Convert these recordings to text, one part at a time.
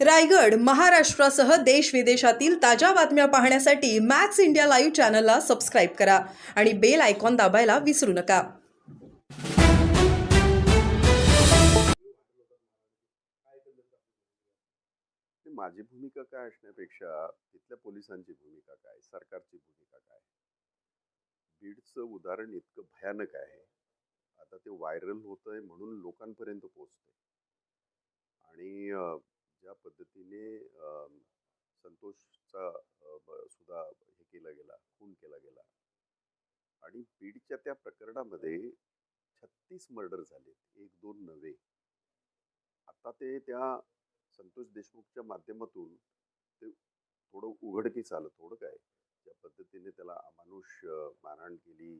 रायगड महाराष्ट्रासह देश विदेशातील ताज्या बातम्या पाहण्यासाठी मॅक्स इंडिया लाईव्ह चॅनलला सबस्क्राईब करा आणि बेल आयकॉन दाबायला विसरू नका. माझी भूमिका काय असण्यापेक्षा तिथल्या पोलिसांची भूमिका काय? सरकारची भूमिका काय? बीडचं उदाहरण इतकं भयानक आहे. आता ते व्हायरल होतंय म्हणून लोकांपर्यंत पोहोचतंय. आणि ज्या पद्धतीने संतोषचा सुद्धा हे केला गेला खून केला गेला. आणि बीडच्या त्या प्रकरणामध्ये छत्तीस मर्डर झाले एक दोन नव्हे. आता ते त्या संतोष देशमुखच्या माध्यमातून ते थोडं उघडकीस आलं थोडं काय? ज्या पद्धतीने त्याला अमानुष मारहाण केली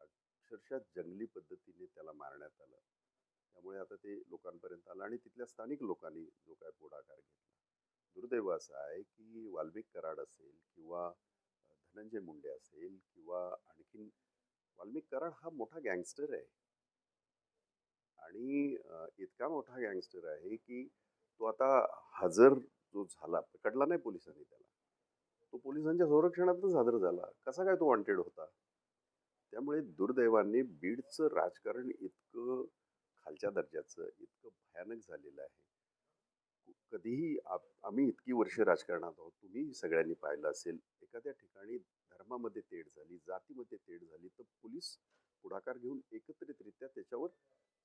अक्षरशः जंगली पद्धतीने त्याला मारण्यात आलं. त्यामुळे आता ते लोकांपर्यंत आलं आणि तिथल्या स्थानिक लोकांनी जो काय पुढाकार घेतला. दुर्दैव असं आहे की वाल्मिक कराड असेल किंवा धनंजय मुंडे असेल किंवा आणखीन वाल्मिक कराड हा मोठा गँगस्टर आहे. आणि इतका मोठा गँगस्टर आहे की तो आता हजर जो झाला पकडला नाही पोलिसांनी त्याला. तो पोलिसांच्या संरक्षणातच हजर झाला. कसा काय तो वॉन्टेड होता? त्यामुळे दुर्दैवाने बीडचं राजकारण इतकं खालच्या दर्जाचं इतकं भयानक झालेलं आहे. कधीही आप- आम्ही इतकी वर्ष राजकारणात आहोत तुम्ही सगळ्यांनी पाहिलं असेल एखाद्या ठिकाणी धर्मामध्ये तेढ झाली जातीमध्ये तेढ झाली तर पोलीस पुढाकार घेऊन एकत्रितरित्या त्याच्यावर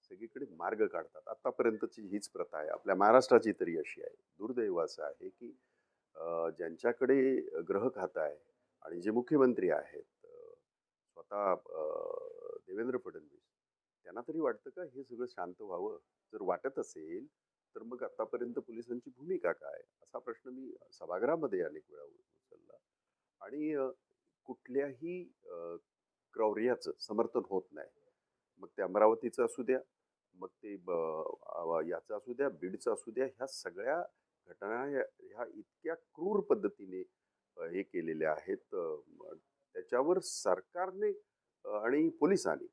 सगळीकडे मार्ग काढतात. आतापर्यंतची हीच प्रथा आहे. आपल्या महाराष्ट्राची तरी अशी आहे. दुर्दैव असं आहे की ज्यांच्याकडे ग्रह खातं आहे आणि जे मुख्यमंत्री आहेत स्वतः देवेंद्र फडणवीस त्यांना तरी वाटतं का हे सगळं शांत व्हावं? जर वाटत असेल तर मग आतापर्यंत पोलिसांची भूमिका काय? असा प्रश्न मी सभागृहामध्ये अनेक वेळा उचलला. आणि कुठल्याही क्रौर्याचं समर्थन होत नाही. मग ते अमरावतीचं असू द्या मग ते ब- याचं असू द्या बीडचं असू द्या ह्या सगळ्या घटना ह्या इतक्या क्रूर पद्धतीने हे केलेल्या आहेत त्याच्यावर सरकारने आणि पोलिसांनी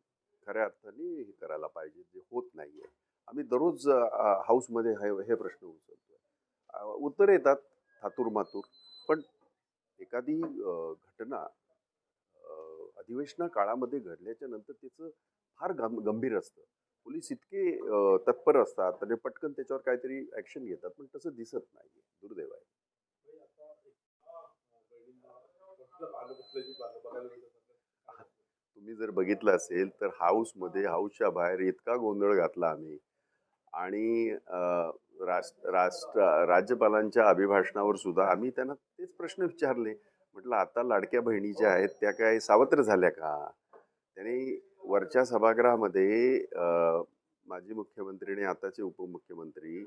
खऱ्या अर्थाने हे करायला पाहिजे जे होत नाही आहे आम्ही दररोज हाऊसमध्ये हे हे प्रश्न उचलतो उत्तर येतात थातूर मातूर पण एखादी घटना अधिवेशना काळामध्ये घडल्याच्या नंतर त्याचं फार गं- गंभीर असतं. पोलीस इतके तत्पर असतात आणि पटकन त्याच्यावर काहीतरी ऍक्शन घेतात पण तसं दिसत नाही दुर्दैव आहे. तुम्ही जर बघितलं असेल तर हाऊसमध्ये हाऊसच्या बाहेर इतका गोंधळ घातला आम्ही. आणि राष्ट्र राष्ट्र राज्यपालांच्या अभिभाषणावर सुद्धा आम्ही त्यांना तेच प्रश्न विचारले. म्हटलं आता लाडक्या बहिणी ज्या आहेत त्या काय सावत्र झाल्या का? त्यांनी वरच्या सभागृहामध्ये माजी मुख्यमंत्री आणि आताचे उपमुख्यमंत्री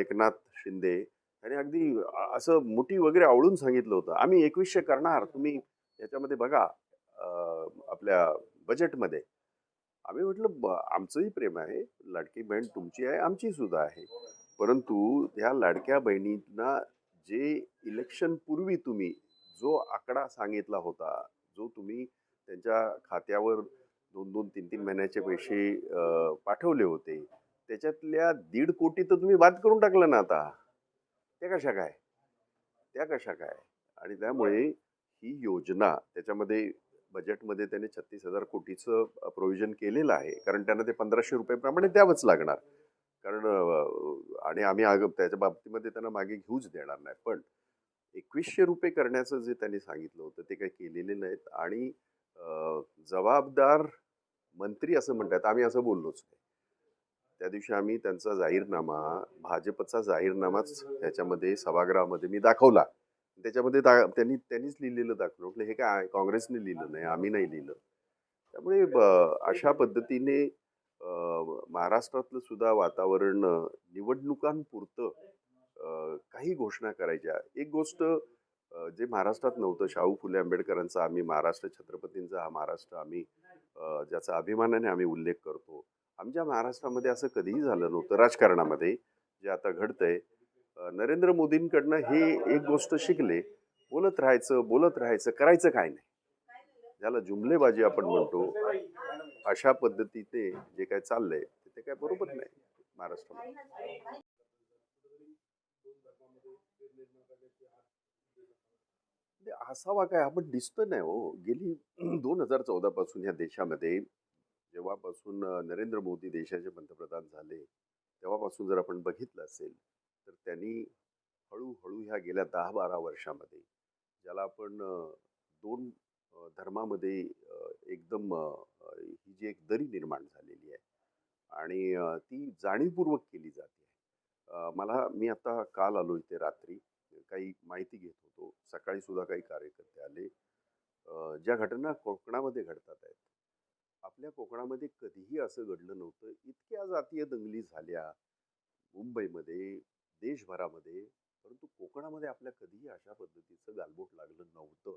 एकनाथ शिंदे यांनी अगदी असं मुठी वगैरे आवळून सांगितलं होतं. आम्ही एकवीसशे करणार तुम्ही याच्यामध्ये बघा. आपल्या बजेटमध्ये. आम्ही म्हटलं ब- आमचंही प्रेम आहे. लाडकी बहीण तुमची आहे आमची सुद्धा आहे. परंतु ह्या लाडक्या बहिणींना जे इलेक्शन पूर्वी तुम्ही जो आकडा सांगितला होता जो तुम्ही त्यांच्या खात्यावर दोन दोन तीन तीन महिन्याचे पैसे पाठवले होते त्याच्यातल्या दीड कोटी तर तुम्ही बाद करून टाकलं ना आता. त्या कशा काय? त्या कशा काय? आणि त्यामुळे ही योजना त्याच्यामध्ये बजेटमध्ये त्याने छत्तीस हजार कोटीचं प्रोव्हिजन केलेलं आहे. कारण त्यांना ते पंधराशे रुपयेप्रमाणे द्यावंच लागणार. कारण आणि आम्ही आग त्याच्या बाबतीमध्ये त्यांना मागे घेऊच देणार नाही. पण एकवीसशे रुपये करण्याचं जे त्यांनी सांगितलं होतं ते काही केलेले नाहीत. आणि जबाबदार मंत्री असं म्हणतात. आम्ही असं बोललोच नाही. त्या दिवशी आम्ही त्यांचा जाहीरनामा भाजपचा जाहीरनामाच त्याच्यामध्ये सभागृहामध्ये मी दाखवला. त्याच्यामध्ये त्यांनी त्यांनीच लिहिलेलं दाखवलं. म्हटलं हे काय? काँग्रेसने लिहिलं नाही आम्ही नाही लिहिलं. त्यामुळे अशा पद्धतीने महाराष्ट्रातलं सुद्धा वातावरण निवडणुकांपुरतं काही घोषणा करायच्या. एक गोष्ट जे महाराष्ट्रात नव्हतं शाहू फुले आंबेडकरांचा आम्ही महाराष्ट्र छत्रपतींचा हा महाराष्ट्र आम्ही ज्याचा अभिमानाने आम्ही उल्लेख करतो. आमच्या महाराष्ट्रामध्ये असं कधीही झालं नव्हतं राजकारणामध्ये जे आता घडतंय. नरेंद्र मोदींकडनं हे एक गोष्ट शिकले बोलत राहायचं बोलत राहायचं करायचं काय नाही. ज्याला जुमलेबाजी आपण म्हणतो अशा पद्धतीचे जे काय चाललंय ते काय बरोबर नाही महाराष्ट्रामध्ये. म्हणजे असावा काय आपण दिसतो नाही हो. गेली दोन हजार चौदा पासून या देशामध्ये जेव्हापासून नरेंद्र मोदी देशाचे पंतप्रधान झाले तेव्हापासून जर आपण बघितलं असेल तर त्यांनी हळूहळू ह्या गेल्या दहा बारा वर्षामध्ये ज्याला आपण दोन धर्मामध्ये एकदम ही जी एक दरी निर्माण झालेली आहे आणि ती जाणीवपूर्वक केली जाते. मला मी आता काल आलो इथे रात्री काही माहिती घेत होतो. सकाळी सुद्धा काही कार्यकर्ते आले. ज्या घटना कोकणामध्ये घडतात आहेत आपल्या कोकणामध्ये कधीही असं घडलं नव्हतं. इतक्या जातीय दंगली झाल्या मुंबईमध्ये देशभरामध्ये परंतु कोकणामध्ये आपल्या कधीही अशा पद्धतीचं गालबोट लागलं नव्हतं.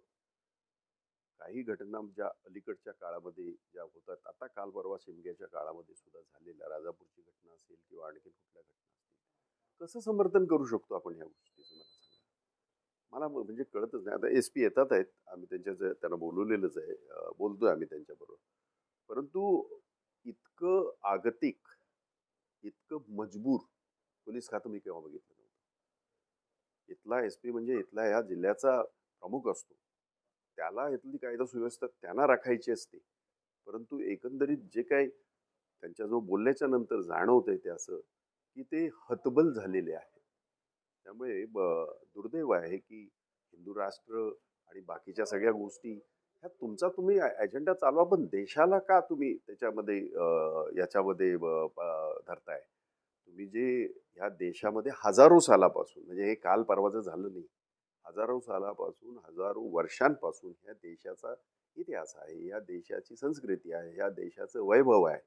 काही घटना ज्या अलीकडच्या काळामध्ये ज्या होतात आता काल परवा शिमग्याच्या काळामध्ये सुद्धा झालेल्या राजापूरची घटना असेल किंवा आणखी कुठल्या घटना असतील कसं समर्थन करू शकतो आपण ह्या गोष्टीचं मला सांगा? मला म- म्हणजे कळतच नाही. आता एस पी येतात आहेत आम्ही त्यांच्या त्यांना बोलवलेलंच आहे बोलतोय आम्ही त्यांच्याबरोबर. परंतु इतकं आगतिक इतकं मजबूर पोलीस खातं मी केव्हा बघितलं नव्हतं. इथला एस पी म्हणजे इथला या जिल्ह्याचा प्रमुख असतो. त्याला इथली कायदा सुव्यवस्था त्यांना राखायची असते. परंतु एकंदरीत जे काही त्यांच्याजवळ बोलल्याच्या नंतर जाणवतंय ते असं की ते हतबल झालेले आहे. त्यामुळे ब- दुर्दैव आहे की हिंदू राष्ट्र आणि बाकीच्या सगळ्या गोष्टी ह्या तुमचा तुम्ही एजेंडा चालवा पण देशाला का तुम्ही त्याच्यामध्ये याच्यामध्ये धरताय? तुम्ही जे ह्या देशामध्ये हजारो सालापासून म्हणजे हे काल परवाचं झालं नाही हजारो सालापासून हजारो वर्षांपासून ह्या देशाचा इतिहास आहे या देशाची संस्कृती आहे या देशाचं वैभव आहे.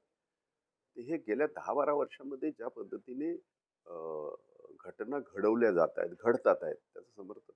ते हे गेल्या दहा बारा वर्षामध्ये ज्या पद्धतीने घटना घडवल्या जात आहेत घडतात आहेत त्याचं समर्थन